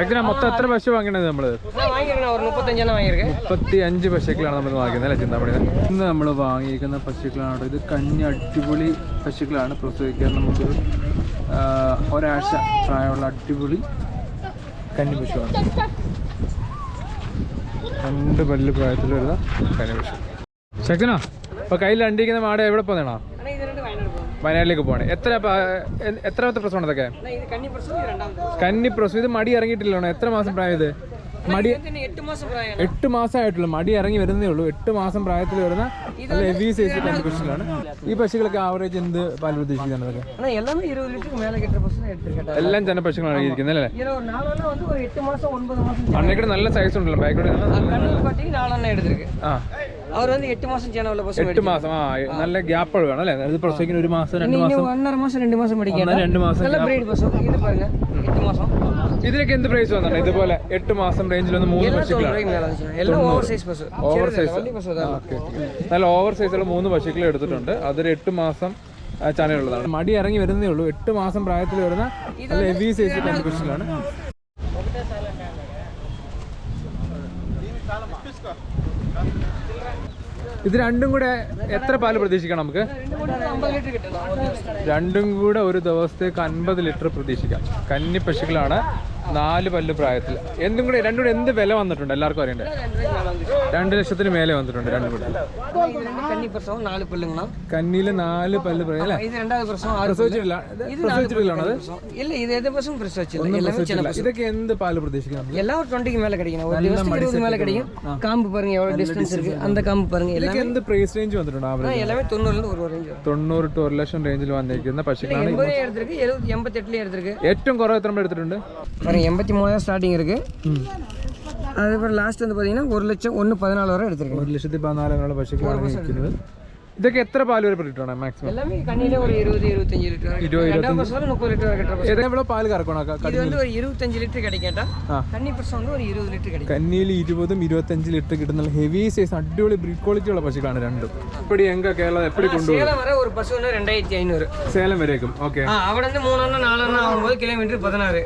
എങ്ങനെ മൊത്തം എത്ര പശു വാങ്ങണത് നമ്മൾ? മുപ്പത്തി അഞ്ച് പശുക്കളാണ് നമ്മൾ വാങ്ങിക്കുന്നത് അല്ലെ ചിന്താമണി ഇന്ന് നമ്മൾ വാങ്ങിയിരിക്കുന്ന പശുക്കളാണ് ഇത് കഞ്ഞി അടിപൊളി പശുക്കളാണ് പ്രസവിക്കാൻ നമുക്ക് ഒരാഴ്ച പ്രായമുള്ള അടിപൊളി കന്നി പശുവാണ്. രണ്ട് പല്ല് പ്രായത്തിലുള്ള കഞ്ഞി പശു. ശക്തനാ അപ്പൊ കയ്യിൽ അണ്ടിരിക്കുന്ന മാട എവിടെ പോന്നേണോ? വയനാട്ടിലേക്ക് പോകണം എത്ര എത്രാമത്തെ പ്രസവമാണ് ഇതൊക്കെ? കന്നി പ്രസവം ഇത് മടി ഇറങ്ങിയിട്ടില്ലാണോ എത്ര മാസം പ്രായം ഇത്? മടി എട്ട് മാസം ആയിട്ടുള്ളു മടി ഇറങ്ങി വരുന്നേ ഉള്ളൂ. എട്ട് മാസം പ്രായത്തിൽ വരുന്ന നല്ല ഈ പശുക്കളൊക്കെ ആവറേജ് എന്ത് പാൽ ഉദ്ദേശിക്കുന്നത് എല്ലാം ജന പശുക്കളാണ് ഇരിക്കുന്നത് അല്ലേ? അണ്ണേക്കൂടെ നല്ല സൈസ് ഉണ്ടല്ലോ ബാക്കോട്ട് ആ. அவர் வந்து எட்டு மாசம் சேன உள்ள பசங்க എട്ട് മാസം ആ നല്ല ഗ്യാപ്പ് വേണം അല്ലേ ഇത് പ്രസവിക്കുന്ന ഒരു മാസം രണ്ട് മാസം இன்னும் ஒன்றரை மாசம் ரெண்டு மாசம் ഒന്നര படிக்க രണ്ട് മാസം நல்ல பிரீட் பசங்க இது பாருங்க எட்டு மாசம் ഇതിനൊക്കെ എന്ത് പ്രൈസ് വന്നിട്ടുണ്ട് ഇതുപോലെ എട്ട് മാസം റേഞ്ചിൽ ഒന്ന് മൂന്ന് எல்லாம் தொண்ணூறு പശുക്കളാണ് ரூபாய்க்கு மேலே இருந்துச்சு எல்லாம் over size bus over size வண்டி பஸ் தான் ഓക്കെ നല്ല ഓവർ സൈസുള്ള മൂന്ന് പശുക്കളെ എടുത്തിട്ടുണ്ട് അതൊരു എട്ട് മാസം ആ, ചനയുള്ളതാണ് മടി ഇറങ്ങി വരുന്നേ ഉള്ളൂ എട്ട് മാസം പ്രായത്തിൽ വരുന്ന നല്ല ഹെവി സൈസ് കന്നി പശുക്കളാണ് ഇത് രണ്ടും കൂടെ എത്ര പാൽ പ്രതീക്ഷിക്കാം നമുക്ക്? രണ്ടും കൂടെ ഒരു ദിവസത്തേക്ക് അൻപത് ലിറ്റർ പ്രതീക്ഷിക്കാം. കന്നി പശുക്കളാണ്. നാല് പല്ല് പ്രായത്തിൽ. എന്തും കൂടെ രണ്ടും കൂടെ എന്ത് വില വന്നിട്ടുണ്ട്? എല്ലാവർക്കും അറിയണ്ടേ? രണ്ട് ലക്ഷത്തിന് മേലെ വന്നിട്ടുണ്ട് രണ്ടും കൂടെ. കന്നിയിൽ നാല് പല്ല് ഇതൊക്കെ എന്ത് പാൽ പ്രതീക്ഷിക്കുന്നു എല്ലാ டுவெண்ட்டிக்கு மேல கிடைக்கும் ஒரு டிவஸ்ட் இருபது மேல கிடைக்கும் காம்பு பாருங்க எவ்வளவு இருக்கு அந்த பாருங்க എന്ത് പ്രൈസ് റേഞ്ച് വന്നിട്ടുണ്ട് ഒരു റേഞ്ച് തൊണ്ണൂറ് ടു ഒരു ലക്ഷം റേഞ്ചിൽ വന്നിരിക്കുന്ന പക്ഷേ എൺപത് ഏറ്റവും കുറവ് എത്ര എടുത്തിട്ടുണ്ട്? எண்பத்தி மூணாயிரம் ஸ்டார்டிங் இருக்குது அதுக்கப்புறம் லாஸ்ட் வந்து பார்த்தீங்கன்னா ஒரு லட்சம் ஒன்று பதினாலு வரை எடுத்துருக்கேன். ஒரு லட்சத்தி பதினாலாயிரம் பட்சத்துக்கு ഇതൊക്കെ എത്ര പാൽ വരെ പെട്ടിട്ടാണ് മാക്സിമം എവിടെ പാൽ കറക്കണം? കന്നിയിൽ ഇരുപതും ഇരുപത്തഞ്ച് ലിറ്റർ കിട്ടുന്ന ഹെവി സൈസ് അടിപൊളി ബ്രീഡ് ക്വാളിറ്റി ഉള്ള പശുക്കളാണ് രണ്ടും. എപ്പടി എങ്ക കേരള എപ്പടി കൊണ്ടുപോകും? സേലം വരേക്കും ഓക്കെ അവിടെ മൂന്നെണ്ണം നാലെണ്ണം ആകുമ്പോൾ കിലോമീറ്റർ പതിനാറ്.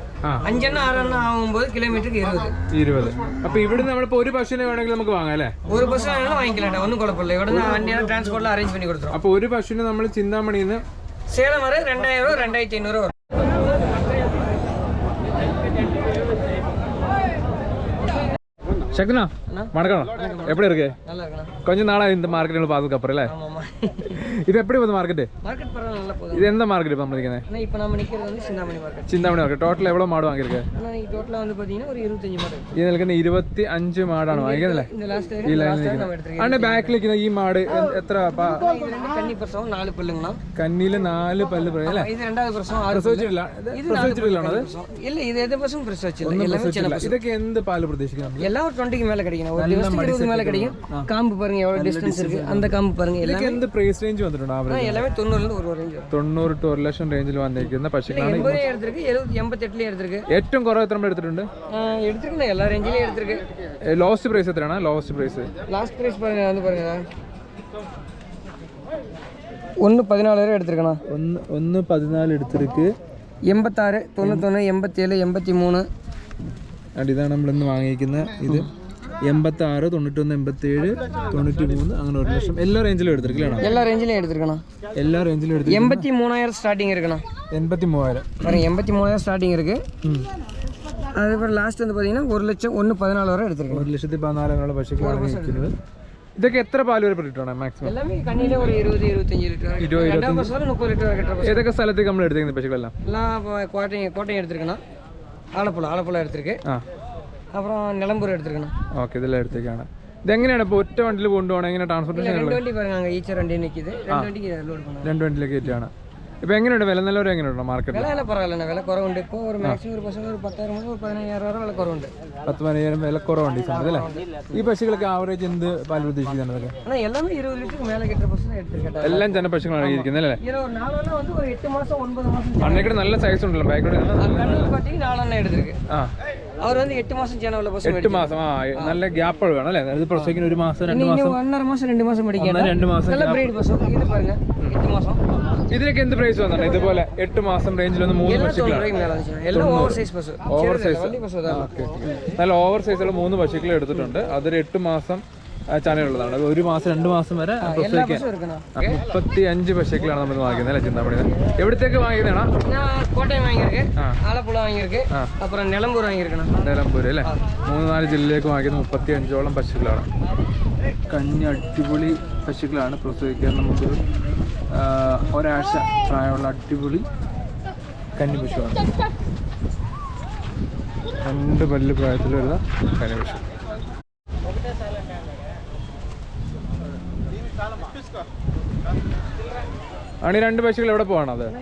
അഞ്ചെണ്ണം ആറെണ്ണം ആകുമ്പോൾ കിലോമീറ്റർ ഇരുപത്. ഇരുപത്. അപ്പൊ ഇവിടുന്ന് നമ്മളിപ്പോ ഒരു പശുവിനെ വേണമെങ്കിൽ നമുക്ക് വാങ്ങാം അല്ലേ? ഒരു പശുവിനാണ് വാങ്ങിക്കലാട്ടെ ഒന്നും കുഴപ്പമില്ല. ഇവിടുന്ന് വണ്ടിയാണ് ട്രാൻസ്പോർട്ടിൽ அரேஞ்ச் பண்ணி கொடுத்துருவோம் அப்போ ஒரு பசுன்னு நம்ம சிந்தாமணின்னு சேலம் வர ரெண்டாயிரம் ரூபா ரெண்டாயிரத்தி ஐநூறு சக்னா வணக்கம் எப்படி இருக்கு கொஞ்ச நாளா இந்த மார்க்கெட் பார்த்ததுக்கு அப்புறம் இல்ல இது எப்படி போகுது மார்க்கெட் இது எந்த மார்க்கெட் இப்போ நிற்கிறேன் இப்போ நம்ம நிற்கிறது வந்து Chintamani market Chintamani market total எவ்வளோ மாடு வாங்கியிருக்கு டோட்டலாக வந்து பார்த்தீங்கன்னா ஒரு இருபத்தஞ்சு மாடு ഇതിൽ ഇരുപത്തി അഞ്ച് മാടാണ് വാങ്ങിക്കുന്നത് ഈ ലൈനിൽ നിൽക്കുന്നത് അതിന്റെ ബാക്കിൽ നിൽക്കുന്ന ഈ മാട് എത്ര കന്നിയിൽ നാല് പല്ല് പ്രസവിച്ചിട്ടില്ല ഇതൊക്കെ എന്ത് പാൽ പ്രതീക്ഷിക്കുന്നത് എല്ലാവർക്കും டுவெண்ட்டிக்கு மேலே கிடைக்கும் ஒரு இருபது மேலே கிடைக்கும். காம்பு பாருங்க எவ்வளோ டிஸ்டன்ஸ் இருக்கு. அந்த காம்பு பாருங்க எல்லாமே எந்த பிரைஸ் ரேஞ்ச் வந்துடும் எல்லாமே தொண்ணூறுலேருந்து ஒரு ரேஞ்ச் தொண்ணூறு டு ஒரு லட்சம் ரேஞ்சில் வந்திருக்குது പക്ഷേ എൺപത് எழுபத்தி എഴുപത്തി എൺപത്തെട്ടിലെ എടുത്തിരിക്ക് ഏറ്റവും കുറവ് എത്ര എടുത്തിട്ടുണ്ട് എടുത്തിട്ടുണ്ട് എല്ലാ റേഞ്ചിലും എടുത്തിരിക്ക് ലോസ്റ്റ് പ്രൈസ് എത്രയാണ് ലോസ്റ്റ് പ്രൈസ് ലാസ്റ്റ് പ്രൈസ് പറഞ്ഞു പറഞ്ഞതാ ஒன்று பதினாலாயிரம் எடுத்திருக்கண்ணா. ஒன்று ஒன்று பதினாலு எடுத்திருக்கு. எண்பத்தாறு தொண்ணூத்தொன்று எண்பத்தேழு எண்பத்தி மூணு ആണ്ട് ഇതാണ് നമ്മൾ ഇന്ന് വാങ്ങിയിരിക്കുന്ന ഇത് എൺപത്തി ആറ് തൊണ്ണൂറ്റൊന്ന് എൺപത്തി ഏഴ് തൊണ്ണൂറ്റി മൂന്ന് അങ്ങനെ ഒരു ലക്ഷം എല്ലാ റേഞ്ചിലും എടുത്തിരിക്കലാണ് எல்லா ரேஞ்சிலையும் எடுத்திருக்கண்ணா എല്ലാ റേഞ്ചിലും എടുത്തി எண்பத்தி மூணாயிரம் ஸ்டார்டிங் இருக்குண்ணா എൺപത്തി മൂവായിരം பாருங்க எண்பத்தி மூணாயிரம் ஸ்டார்டிங் இருக்கு அதுக்கப்புறம் லாஸ்ட் வந்து பார்த்தீங்கன்னா ஒரு லட்சம் ஒன்று பதினாலு வரை எடுத்திருக்கேன் ഒരു ലക്ഷത്തി പതിനാലിനുള്ള പശുക്കളാണ് ഇരിക്കുന്നത് ഇതൊക്കെ എത്ര പാല് വരെ കിട്ടണം മാക്സിമം எல்லாமே கண்ணியில ஒரு இருபது இருபத்தஞ்சு லிட்டர் ഇരുപത് ரெண்டாம் பஸ் வரை முப்பது லிட்டர் கட்டுற பஸ் ഏതൊക്കെ സ്ഥലത്തേക്ക് നമ്മൾ എടുത്തിരിക്കുന്നത് പശുക്കളെല്ലാം எல்லாம் இப்போ கோட்டை கோட்டையும் எடுத்திருக்கேண்ணா ആലപ്പുഴ ആലപ്പുഴ എടുത്തിരിക്കേ. അപ്പുറം നിലമ്പൂർ എടുത്തിരിക്കണം. ഓക്കെ ഇതെല്ലാം എടുത്തേക്കാണ്. ഇതെങ്ങനെയാണ് ഇപ്പോൾ ഒറ്റ വണ്ടിയിൽ കൊണ്ടുപോകണം? എങ്ങനെ ട്രാൻസ്പോർട്ടേഷൻ രണ്ട് വണ്ടി പറഞ്ഞാൽ ഈച്ച വണ്ടി നിൽക്കുന്നത് രണ്ട് വണ്ടിക്ക് രണ്ട് വണ്ടിയിലേക്ക് കയറ്റിയാണ് ഇപ്പൊ എങ്ങനെയുണ്ട്? വില നിലവരം എങ്ങനെയുണ്ടോ മാർക്കറ്റ് വില പറയാലോ വില കുറവുണ്ട്. ഇപ്പൊ ഒരു മാക്സിമം ഒരു പശു ഒരു പത്തായിരം മുതൽ പതിനയ്യായിരം വരെ വില കുറവുണ്ട്. പത്ത് പതിനായിരം വില കുറവുണ്ട് ഈ ഈ പശുക്കളൊക്കെ ആവറേജ് എന്ത് പാൽ ഉദ്ദേശിക്കുന്നത് എല്ലാം ഇരുപത് ലിറ്റർ മേലെ കിട്ടുന്ന പശു എല്ലാം ജന പശുക്കളാണ് ഇരിക്കുന്നത് അല്ലേ അന്നേക്കൂടെ നല്ല സൈസ് ഉണ്ടല്ലോ ബാക്കിലൂടെ നാളെ എടുത്തിരിക്കും. அவர் வந்து எட்டு மாசம் சேனல்ல பசு എട്ട് മാസം ആ നല്ല ഗ്യാപ്പ് വേണം അല്ലേ ഇത് പ്രസവിക്കുന്ന ഒരു മാസം രണ്ട് മാസം இன்னும் ஒன்றரை மாசம் ரெண்டு மாசம் ഒന്നര படிக்கணும் രണ്ട് മാസം நல்ல gap. பிரீடு பசு இது பாருங்க எட்டு மாசம் ഇതിനൊക്കെ എന്ത് പ്രൈസ് വന്നിട്ടുണ്ട് ഇതുപോലെ എട്ട് മാസം റേഞ്ചിൽ ഒന്ന് മൂന്ന് எல்லாம் പശുക്കളാണ് தொண்ணூறு மேல வந்துச்சு எல்லாம் ஓவர் சைஸ் பசு ഓവർ സൈസ് வண்டி பசு தான் നല്ല ഓവർ സൈസുള്ള മൂന്ന് പശുക്കൾ എടുത്തിട്ടുണ്ട് അതൊരു എട്ട് മാസം ചാനലുള്ളതാണ് ഒരു മാസം രണ്ട് മാസം വരെ മുപ്പത്തി അഞ്ച് പശുക്കളാണ് നമ്മൾ വാങ്ങിക്കുന്നത് അല്ലെ ചിന്താമണി എവിടത്തേക്ക് വാങ്ങിയതാണ്? കോട്ടയം വാങ്ങിയിരിക്കേ ആലപ്പുഴ അപ്പുറം നിലമ്പൂർ വാങ്ങിയിരിക്കണം. നിലമ്പൂർ അല്ലെ? മൂന്ന് നാല് ജില്ലയിലേക്ക് വാങ്ങിയത് മുപ്പത്തി അഞ്ചോളം പശുക്കളാണ്. കഞ്ഞി അടിപൊളി പശുക്കളാണ് പ്രസവിക്കാൻ നമുക്ക് ഒരാഴ്ച പ്രായമുള്ള അടിപൊളി കന്നി പശുവാണ്. രണ്ട് പല്ല് പ്രായത്തിൽ വരുന്ന കന്നി പശു. ആണ് ഈ രണ്ട് പശുക്കൾ എവിടെ പോവാണത് അത്?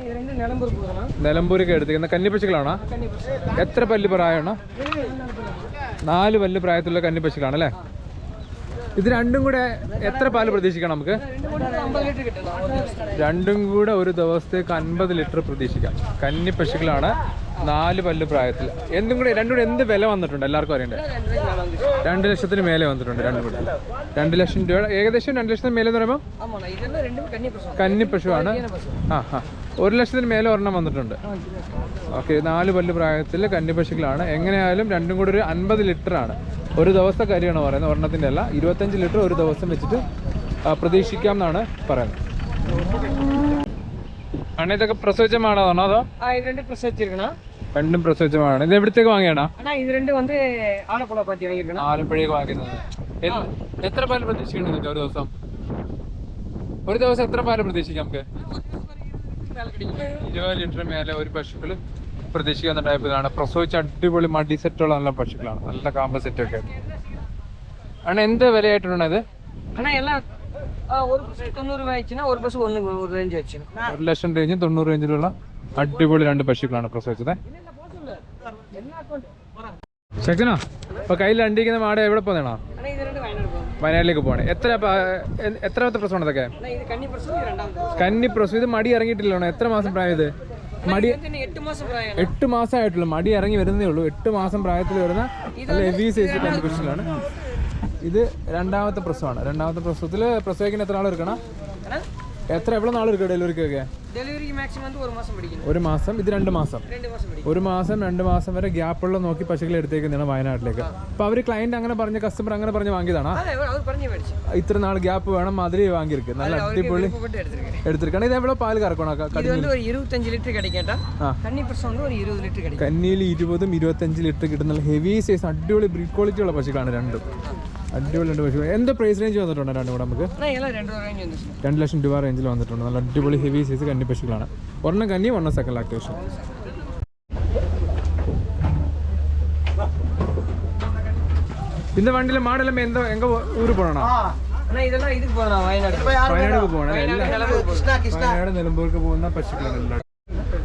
നിലമ്പൂരൊക്കെ എടുത്തിരിക്കുന്ന കന്നിപ്പശുക്കളാണോ? എത്ര പല്ല് പ്രായമാണോ? നാല് പല്ല് പ്രായത്തിലുള്ള കന്നി പശുക്കളാണല്ലേ ഇത് രണ്ടും കൂടെ എത്ര പാൽ പ്രതീക്ഷിക്കണം നമുക്ക്? രണ്ടും കൂടെ ഒരു ദിവസത്തേക്ക് അൻപത് ലിറ്റർ പ്രതീക്ഷിക്കാം. കന്നി പശുക്കളാണ് നാല് പല്ല് പ്രായത്തിൽ. എന്തും കൂടെ രണ്ടും കൂടെ എന്ത് വില വന്നിട്ടുണ്ട്? എല്ലാവർക്കും അറിയണ്ടേ? രണ്ട് ലക്ഷത്തിന് മേലെ വന്നിട്ടുണ്ട് രണ്ടും കൂടെ. രണ്ട് ലക്ഷം രൂപ ഏകദേശം രണ്ട് ലക്ഷത്തിന് മേലെ എന്ന് പറയുമ്പോൾ കന്നിപ്പശുവാണ്. ആ ആ. ഒരു ലക്ഷത്തിന് മേലെ ഒരെണ്ണം വന്നിട്ടുണ്ട്. ഓക്കെ നാല് പല്ല് പ്രായത്തിൽ കന്നിപ്പശുക്കളാണ്. എങ്ങനെയായാലും രണ്ടും കൂടെ ഒരു അൻപത് ലിറ്റർ ആണ്. ഒരു ദിവസത്തെ കരിയാണ് പറയുന്നത് ഒരെണ്ണത്തിന്റെ അല്ല. ഇരുപത്തഞ്ച് ലിറ്റർ ഒരു ദിവസം വെച്ചിട്ട് പ്രതീക്ഷിക്കാം എന്നാണ് പറയുന്നത്. അണ്ണ ഇതൊക്കെ പ്രസവിച്ച മാടാണോ അതോ? ആ ഇത് രണ്ട് പ്രസവിച്ചിരിക്കണം. രണ്ടും പ്രസവിച്ച മാടാണ് ഇത് എവിടത്തേക്ക് വാങ്ങിയാണോ அண்ணா இது ரெண்டு வந்து ஆலப்புழா பாத்தி வாங்கியிருக்கேண்ணா ആലപ്പുഴയ്ക്ക് വാങ്ങിക്കുന്നത് എ- എത്ര പാല് പ്രതീക്ഷിക്കണം നിങ്ങൾക്ക് ഒരു ദിവസം ഒരു ദിവസം എത്ര പാല് പ്രതീക്ഷിക്കാം നമുക്ക് மேலே கிடைக்கும் ഇരുപത് ലിറ്റർ മേലെ ഒരു പശുക്കൾ പ്രതീക്ഷിക്കുന്ന ടൈപ്പിലാണ് പ്രസവിച്ച അടിപൊളി മടി സെറ്റുള്ള നല്ല പശുക്കളാണ് നല്ല കാമ്പ സെറ്റ് ഒക്കെ ആണ് എന്ത് വിലയായിട്ടുണ്ട് ഇത് அண்ணா எல்லாம் ஆ, ஒரு பஸ் தொண்ணூறு ஆயிடுச்சுன்னா ஒரு பஸ் ஒன்று ஒரு ரேஞ்ச் ஆச்சுண்ணா ഒരു ലക്ഷം റേഞ്ചും തൊണ്ണൂറ് റേഞ്ചിലുള്ള അടിപൊളി രണ്ട് പശുക്കളാണ് പ്രസവിച്ചത് ശക്തനോ അപ്പൊ കയ്യിൽ രണ്ടിരിക്കുന്ന മാട എവിടെ പോന്നേണോ വയനാട്ടിലേക്ക് പോണേ എത്ര എത്രാമത്തെ പ്രശ്നമാണ് അതൊക്കെ കന്നി പ്രശ്നം ഇത് മടി ഇറങ്ങിയിട്ടില്ലാണോ എത്ര മാസം പ്രായം ഇത്? മടി എട്ട് മാസം ആയിട്ടുള്ളൂ. മടി ഇറങ്ങി വരുന്നേ ഉള്ളൂ. എട്ട് മാസം പ്രായത്തിൽ വരുന്ന ഹെവി ഇത് രണ്ടാമത്തെ പ്രസവമാണ് രണ്ടാമത്തെ പ്രസവത്തിൽ പ്രസവിക്കുന്ന എത്ര ആൾ എടുക്കണം? എത്ര എവിടെ നാൾ എടുക്കും ഡെലിവറിക്കൊക്കെ டெலிவரிக்கு மேக்ஸிமம் வந்து ஒரு மாசம் பிடிக்கணும் ഒരു മാസം ഇത് രണ്ട് മാസം ரெண்டு மாசம் பிடிக்கும் ഒരു മാസം രണ്ട് മാസം വരെ ഗ്യാപ്പുള്ള നോക്കി പശുക്കളെ എടുത്തേക്കുന്നതാണ് വയനാട്ടിലേക്ക് അപ്പോൾ അവർ ക്ലയന്റ് അങ്ങനെ പറഞ്ഞ കസ്റ്റമർ അങ്ങനെ പറഞ്ഞ് വാങ്ങിയതാണോ அதான் அவர் பண்ணி போயிடுச்சு ഇത്ര നാൾ ഗ്യാപ്പ് വേണം മാതിരി വാങ്ങിയിരിക്കും നല്ല அவருக்கு അടിപൊളി விருப்பப்பட்டு எடுத்திருக்கேன் എടുത്തിരിക്കണം ഇത് എവിടെ പാല് കറക്കണോ இது வந்து ஒரு இருபத்தஞ்சு லிட்டர் கிடைக்கட்டா ആ. கன்னி பசு வந்து ஒரு இருபது லிட்டர் கிடைக்கும் കന്നിയിൽ ഇരുപതും ഇരുപത്തഞ്ച് ലിറ്റർ കിട്ടുന്ന ഹെവി സൈസ് അടിപൊളി ബ്രീഡ് ക്വാളിറ്റി ഉള്ള പശുക്കളാണ് രണ്ടും അടിപൊളി രണ്ട് പശു എന്ത് പ്രൈസ് റേഞ്ച് വന്നിട്ടുണ്ട് രണ്ടും കൂടെ നമുക്ക് அண்ணா எல்லாம் ரெண்டு ரூபா ரேஞ்ச் வந்துச்சு രണ്ട് ലക്ഷം രൂപ റേഞ്ചിൽ വന്നിട്ടുണ്ട് നല്ല അടിപൊളി ഹെവി സൈസ് കന്നി പശുക്കളാണ് ഒരെണ്ണം കന്നി ഒരെണ്ണം സെക്കൻഡ് ലാക്ടേഷൻ இந்த വണ്ടിയിലെ മാടെല്ലാം എന്തോ എങ്ക ഊര് പോകണോ அண்ணா இதெல்லாம் இதுக்கு போகணும் வயநாடு വയനാട് പോകണം എല്ലാം വയനാട് നിലമ്പൂർക്ക് പോകുന്ന പശുക്കളാണ് എല്ലാം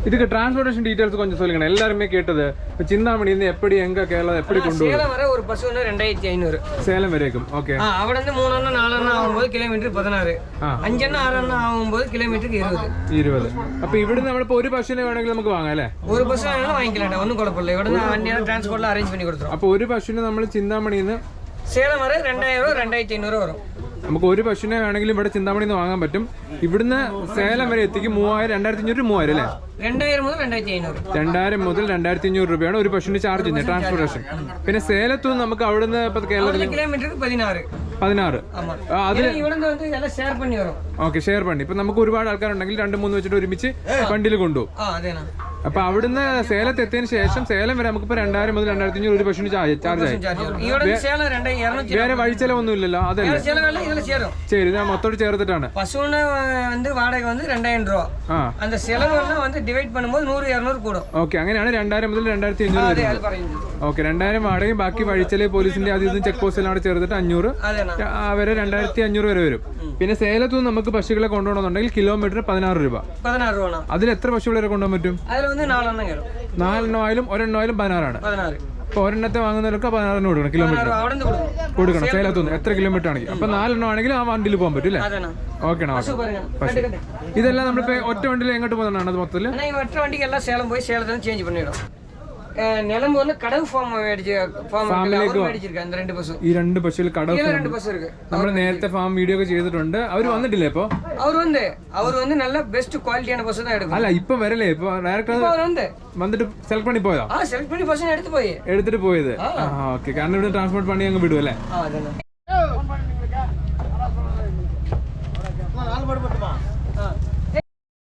இதுக்கு டிரான்ஸ்போர்டேஷன் டீடைல்ஸ் கொஞ்சம் சொல்லுங்க எல்லாருமே கேட்டது இப்போ சிந்தாமணி இருந்து எப்படி எங்க கேரளா எப்படி கொண்டு வரும் சேலம் வர ஒரு பஸ் வந்து ரெண்டாயிரத்தி ஐநூறு சேலம் வரைக்கும் ஓகே ஆ அவட வந்து மூணு எண்ணம் நாலு எண்ணம் ஆகும்போது கிலோமீட்டர் பதினாறு ആ അഞ്ചെണ്ണം ആറെണ്ണം ആകുമ്പോൾ കിലോമീറ്റർക്ക് ഇരുപത് ഇരുപത് അപ്പൊ ഇവിടുന്ന് നമ്മളിപ്പോ ഒരു പശുവിനെ വേണമെങ്കിൽ നമുക്ക് വാങ്ങാം അല്ലേ ഒരു ബസ് വേണമെങ്കിലും വാങ്ങിക്കലാണ്ട ഒന്നും കുഴപ്പമില്ല ഇവിടെ നിന്ന് വണ്ടിയാണ് ട്രാൻസ്പോർട്ടിൽ അറേഞ്ച് பண்ணி കൊടുത്തു അപ്പൊ ഒരു പശുവിനെ നമ്മൾ ചിന്താമണിയിൽ നിന്ന് சேலம் வர ரெண்டாயிரம் ரூபா ரெண்டாயிரத்தி ஐநூறு வரும் നമുക്ക് ഒരു പശുവിനെ വേണമെങ്കിലും ഇവിടെ ചിന്താമണിന്ന് വാങ്ങാൻ പറ്റും. ഇവിടുന്ന് സേലം വരെ എത്തിക്കും മൂവായിരം രണ്ടായിരത്തി അഞ്ഞൂറ് മൂവായിരം അല്ലേ? രണ്ടായിരം മുതൽ രണ്ടായിരത്തി അഞ്ഞൂറ് രൂപയാണ് ഒരു പശുവിന് ചാർജ് ചെയ്യുന്നത് ട്രാൻസ്പോർട്ടേഷൻ പിന്നെ സേലത്തു നിന്ന് നമുക്ക് അവിടുന്ന് കേരളത്തിൽ പതിനാറ്. അത് ഓക്കെ ഷെയർ പണി. ഇപ്പൊ നമുക്ക് ഒരുപാട് ആൾക്കാരുണ്ടെങ്കിൽ രണ്ട് മൂന്ന് വെച്ചിട്ട് ഒരുമിച്ച് വണ്ടിയിൽ കൊണ്ടുപോകും. അപ്പൊ അവിടുന്ന് സേലത്ത് എത്തിയതിന് ശേഷം സേലം വരെ നമുക്കിപ്പോ രണ്ടായിരം മുതൽ രണ്ടായിരത്തി അഞ്ഞൂറ് ഒരു പശുവിന് ചാർജ് ചാർജ് ആയി. വേറെ വഴിച്ചെലവൊന്നും ഇല്ലല്ലോ അതല്ലേ? ശരി ഞാൻ മൊത്തം ചേർത്തിട്ടാണ്. ഓക്കെ അങ്ങനെയാണ് രണ്ടായിരം മുതൽ രണ്ടായിരത്തി അഞ്ഞൂറ് ഓക്കെ രണ്ടായിരം വാടകയും ബാക്കി വഴിച്ചൽ പോലീസിന്റെ അത് ഇതും ചെക്ക് പോസ്റ്റിൽ അവിടെ ചേർത്തിട്ട് അഞ്ഞൂറ്. അവരെ രണ്ടായിരത്തി അഞ്ഞൂറ് വരെ വരും. പിന്നെ സേലത്തു നിന്ന് നമുക്ക് പശുക്കളെ കൊണ്ടുപോകണമെന്നുണ്ടെങ്കിൽ കിലോമീറ്റർ പതിനാറ് രൂപ. അതിൽ എത്ര പശുക്കളെ കൊണ്ടുപോകാൻ പറ്റും? നിന്ന് നാലെണ്ണം ആയാലും ഒരെണ്ണം ആയാലും പതിനാറാണ്. അപ്പൊ ഒരെണ്ണത്തെ വാങ്ങുന്നവരൊക്കെ പതിനാറെണ്ണം കൊടുക്കണം കിലോമീറ്റർ അവിടെ നിന്ന് കൊടുക്കണം സേലത്തുനിന്ന് എത്ര കിലോമീറ്റർ ആണെങ്കിൽ അപ്പോൾ നാലെണ്ണം ആണെങ്കിൽ ആ വണ്ടിയിൽ പോകാൻ പറ്റും അല്ലേ? ഓക്കെ ഇതെല്ലാം നമ്മളിപ്പോ ഒറ്റ വണ്ടിയിൽ എങ്ങോട്ട് പോകുന്നതാണ് അത് മൊത്തത്തിൽ ഈ ഒറ്റ വണ്ടിക്ക് എല്ലാം സേലം പോയി സേലത്തിൽ ചേഞ്ച് പണിയിടും. நிலம்பூர்ல கடவு ஃபார்ம் மேடிச்சு ஃபார்ம் அவர் மேடிச்சிருக்கேன் அந்த ரெண்டு பஸ்ஸும் ഈ രണ്ട് പശുക്കൾ കട கீழே ரெண்டு பஸ் இருக்கு നമ്മൾ നേരത്തെ ഫാം വീഡിയോ ഒക്കെ ചെയ്തിട്ടുണ്ട് അവര് വന്നിട്ടില്ലേ ഇപ്പൊ அவர் வந்து அவர் வந்து நல்ல பெஸ்ட் குவாலிட்டியான பஸ் தான் எடுக்கும் അല്ല ഇപ്പൊ വരല്ലേ ഇപ്പൊ ഡയറക്റ്റ് இப்போ அவர் வந்து വന്നിട്ട് സെലക്ട് പണി പോയതാ ஆ செலக்ட் பண்ணி பஸ் எடுத்து போய் എടുത്തിട്ട് പോയത് ആ ഓക്കെ കാരണം ഇവിടെ ട്രാൻസ്പോർട്ട് പണി അങ്ങ് വിടും അല്ലേ ஆ அதான்